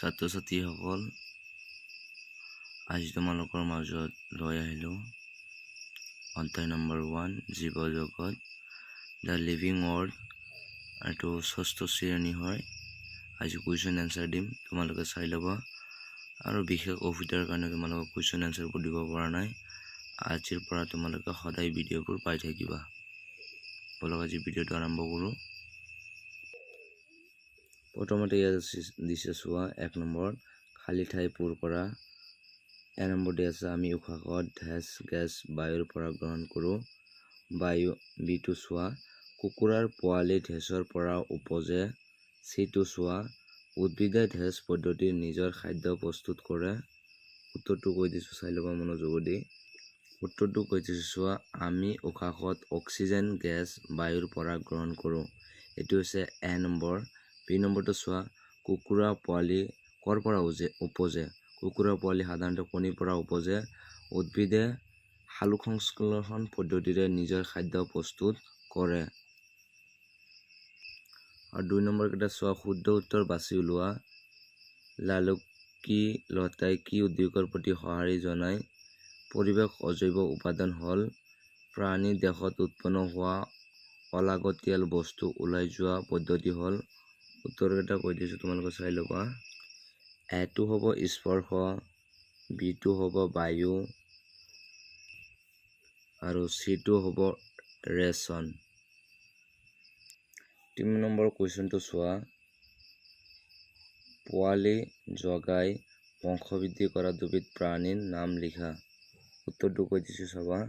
ছাত্ৰ ছাত্ৰীসকল আজি তোমালোকৰ মাজত লৈ আহিলোঁ। অধ্যায় নম্বৰ ওৱান জীৱ জগত দ্য লিভিং ৱৰ্ল্ড এইটো ষষ্ঠ শ্ৰেণী হয়। আজি কুৱেশ্যন এনচাৰ দিম, তোমালোকে চাই ল'বা। আৰু বিশেষ অসুবিধাৰ কাৰণে তোমালোকক কুৱেশ্যন এনচাৰবোৰ দিব পৰা নাই। আজিৰ পৰা তোমালোকে সদায় ভিডিঅ'বোৰ পাই থাকিবা। ব'লক আজি ভিডিঅ'টো আৰম্ভ কৰোঁ। প্ৰথমতে ইয়াত দিছে চোৱা এক নম্বৰ। খালী ঠাই পূৰ কৰা। এ নম্বৰ দি আছে আমি উশাহত ধেজ গেছ বায়ুৰ পৰা গ্ৰহণ কৰোঁ। বায়ু বিটো চোৱা। কুকুৰাৰ পোৱালি ধেজৰ পৰা উপজে। চিটো চোৱা। উদ্ভিদে ধেজ পদ্ধতিত নিজৰ খাদ্য প্ৰস্তুত কৰে। উত্তৰটো কৈ দিছোঁ চাই ল'বা মনোযোগেদি। উত্তৰটো কৈ দিছোঁ চোৱা। আমি উশাহত অক্সিজেন গেছ বায়ুৰ পৰা গ্ৰহণ কৰোঁ। এইটো হৈছে এ নম্বৰ। বি নম্বৰটো চোৱা কুকুৰা পোৱালি ক'ৰ পৰা উজে উপজে? কুকুৰা পোৱালি সাধাৰণতে কণীৰ পৰা উপজে। উদ্ভিদে সালোক সংশ্লেষণ পদ্ধতিৰে নিজৰ খাদ্য প্ৰস্তুত কৰে। আৰু দুই নম্বৰকেইটা চোৱা শুদ্ধ উত্তৰ বাছি উলিওৱা লালুকি লতাই কি উদ্যোগৰ প্ৰতি সঁহাৰি জনায়? পৰিৱেশ অজৈব উপাদান হ'ল প্ৰাণী দেহত উৎপন্ন হোৱা অলাগতিয়াল বস্তু ওলাই যোৱা পদ্ধতি হ'ল। উত্তৰকেইটা কৈ দিছোঁ তোমালোকে চাই ল'বা। এটো হ'ব স্পৰ্শ বিটো হ'ব বায়ু আৰু চিটো হ'ব ৰেচন। তিনি নম্বৰ কুৱেশ্যনটো চোৱা। পোৱালি জগাই বংশবৃদ্ধি কৰা দুবিধ প্ৰাণীৰ নাম লিখা। উত্তৰটো কৈ দিছোঁ চাবা।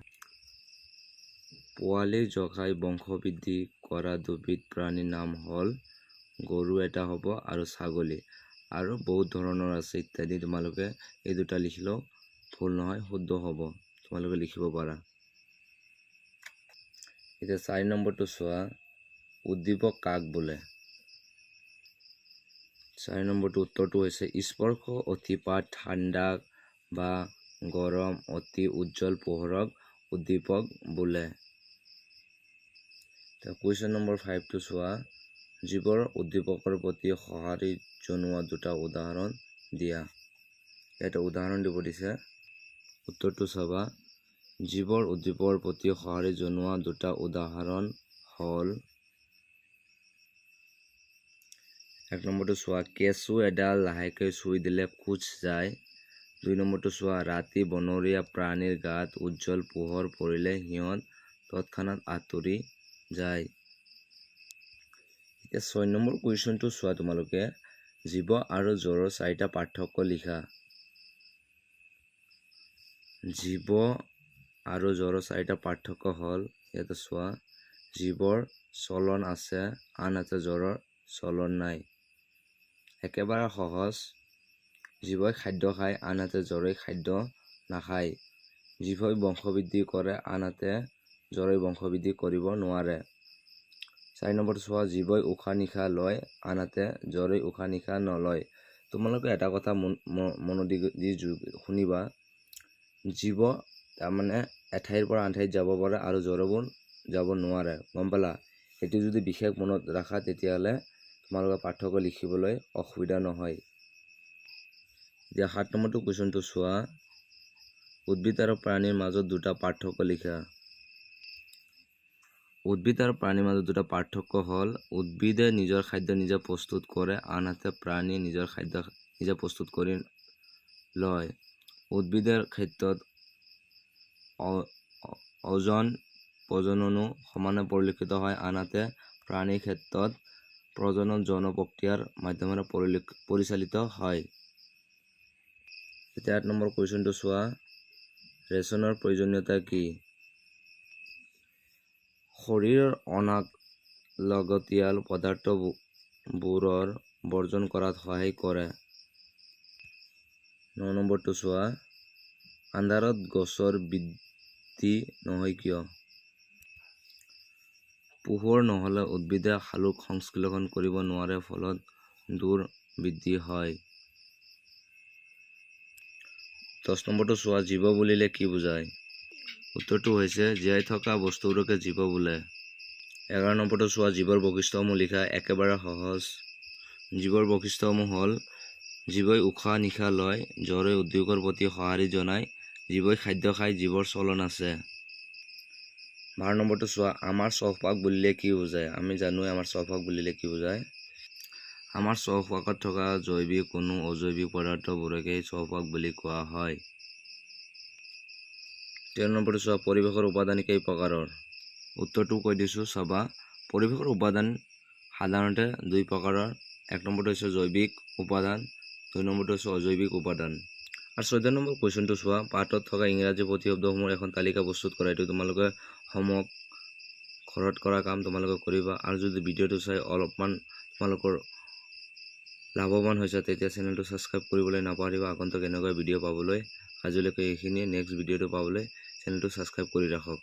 পোৱালি জগাই বংশবৃদ্ধি কৰা দুবিধ প্ৰাণীৰ নাম হ'ল গৰু এটা হ'ব আৰু ছাগলী। আৰু বহুত ধৰণৰ আছে ইত্যাদি। তোমালোকে এই দুটা লিখিলেও ভুল নহয়, শুদ্ধ হ'ব। তোমালোকে লিখিব পাৰা। এতিয়া চাৰি নম্বৰটো চোৱা। উদ্দীপক কাক বোলে? চাৰি নম্বৰটো উত্তৰটো হৈছে, স্পৰ্শ অতিপাত ঠাণ্ডা বা গৰম অতি উজ্জ্বল পোহৰক উদ্দীপক বোলে। কুৱেশ্যন নম্বৰ ফাইভটো চোৱা। জীৱৰ উদ্দীপকৰ প্ৰতি সঁহাৰি জনোৱা দুটা উদাহৰণ দিয়া। ইয়াতে উদাহৰণ দিব দিছে, উত্তৰটো চাবা। জীৱৰ উদ্দীপকৰ প্ৰতি সঁহাৰি জনোৱা দুটা উদাহৰণ হ'ল, এক নম্বৰটো চোৱা, কেঁচু এডাল লাহেকৈ চুই দিলে খোজ যায়। দুই নম্বৰটো চোৱা, ৰাতি বনৰীয়া প্ৰাণীৰ গাত উজ্জ্বল পোহৰ পৰিলে সিহঁত তৎক্ষণাত আঁতৰি যায়। এতিয়া ছয় নম্বৰ কুৱেশ্যনটো চোৱা তোমালোকে। জীৱ আৰু জ্বৰৰ চাৰিটা পাৰ্থক্য লিখা। জীৱ আৰু জ্বৰৰ চাৰিটা পাৰ্থক্য হ'ল ইয়াতে চোৱা জীৱৰ চলন আছে আনহাতে জ্বৰৰ চলন নাই। একেবাৰে সহজ। জীৱই খাদ্য খায় আনহাতে জ্বৰে খাদ্য নাখায়। জীৱই বংশবৃদ্ধি কৰে আনহাতে জ্বৰে বংশবৃদ্ধি কৰিব নোৱাৰে। চাৰি নম্বৰটো চোৱা জীৱই উশাহ নিশাহ লয় আনহাতে জ্বৰে উশাহ নিশাহ নলয়। তোমালোকে এটা কথা মন মনোদি দি শুনিবা জীৱ তাৰমানে এঠাইৰ পৰা আন ঠাইত যাব পাৰে আৰু জ্বৰবোৰ যাব নোৱাৰে। গম পালা? এইটো যদি বিশেষ মনত ৰাখা তেতিয়াহ'লে তোমালোকে পাৰ্থক্য লিখিবলৈ অসুবিধা নহয়। এতিয়া সাত নম্বৰটো কুৱেশ্যনটো চোৱা। উদ্ভিদ আৰু প্ৰাণীৰ মাজত দুটা পাৰ্থক্য লিখা। উদ্ভিদ আৰু প্ৰাণীৰ মাজত দুটা পাৰ্থক্য হ'ল, উদ্ভিদে নিজৰ খাদ্য নিজে প্ৰস্তুত কৰে, আনহাতে প্ৰাণীয়ে নিজৰ খাদ্য নিজে প্ৰস্তুত কৰি লয়। উদ্ভিদৰ ক্ষেত্ৰত অজন প্ৰজননো সমানে পৰিলক্ষিত হয়, আনহাতে প্ৰাণীৰ ক্ষেত্ৰত প্ৰজনন যৌন মাধ্যমেৰে পৰিলক্ষ, পৰিচালিত হয়। এতিয়া আঠ নম্বৰ কুৱেশ্যনটো চোৱা, ৰেচনৰ প্ৰয়োজনীয়তা কি? শৰীৰৰ অনাগতীয়াল পদাৰ্থবোৰৰ বৰ্জন কৰাত সহায় কৰে। ন নম্বৰটো চোৱা। আন্ধাৰত গছৰ বৃদ্ধি নহয় কিয়? পোহৰ নহ'লে উদ্ভিদে শালুক সংশ্লেষণ কৰিব নোৱাৰে, ফলত দূৰ বৃদ্ধি হয়। দহ নম্বৰটো চোৱা। জীৱ বুলিলে কি বুজায়? উত্তৰটো হৈছে জীয়াই থকা বস্তুবোৰকে জীৱ বোলে। এঘাৰ নম্বৰটো চোৱা জীৱৰ বৈশিষ্ট্যসমূহ লিখা একেবাৰে সহজ। জীৱৰ বৈশিষ্ট্যসমূহ হ'ল জীৱই উশাহ নিশাহ লয় জ্বৰে উদ্যোগৰ প্ৰতি সঁহাৰি জনায় জীৱই খাদ্য খাই জীৱৰ চলন আছে। বাৰ নম্বৰটো চোৱা আমাৰ চৌপাশ বুলিলে কি বুজায়? আমি জানোৱে আমাৰ চৌপাশ বুলিলে কি বুজায়। আমাৰ চৌপাশত থকা জৈৱিক কোনো অজৈৱিক পদাৰ্থবোৰকেই চৌপাশ বুলি কোৱা হয়। তেৰ নম্বৰটো চোৱা পৰিৱেশৰ উপাদান কেই প্ৰকাৰৰ। উত্তৰটো কৈ দিছোঁ চাবা। পৰিৱেশৰ উপাদান সাধাৰণতে দুই প্ৰকাৰৰ। এক নম্বৰটো হৈছে জৈৱিক উপাদান দুই নম্বৰটো হৈছে অজৈৱিক উপাদান। আৰু চৈধ্য নম্বৰ কুৱেশ্যনটো চোৱা পাঠত থকা ইংৰাজী প্ৰতিশব্দসমূহৰ এখন তালিকা প্ৰস্তুত কৰা এইটো তোমালোকে হোমৱৰ্ক ঘৰত কৰা কাম তোমালোকে কৰিবা। আৰু যদি ভিডিঅ'টো চাই অলপমান তোমালোকৰ লাভৱান হৈছে তেতিয়া চেনেলটো ছাবস্ক্ৰাইব কৰিবলৈ নাপাহৰিবা। আগন্তুক এনেকুৱা ভিডিঅ' পাবলৈ আজিলৈকে এইখিনিয়ে। নেক্সট ভিডিঅ'টো পাবলৈ চেনেলটো ছাবস্ক্ৰাইব কৰি ৰাখক।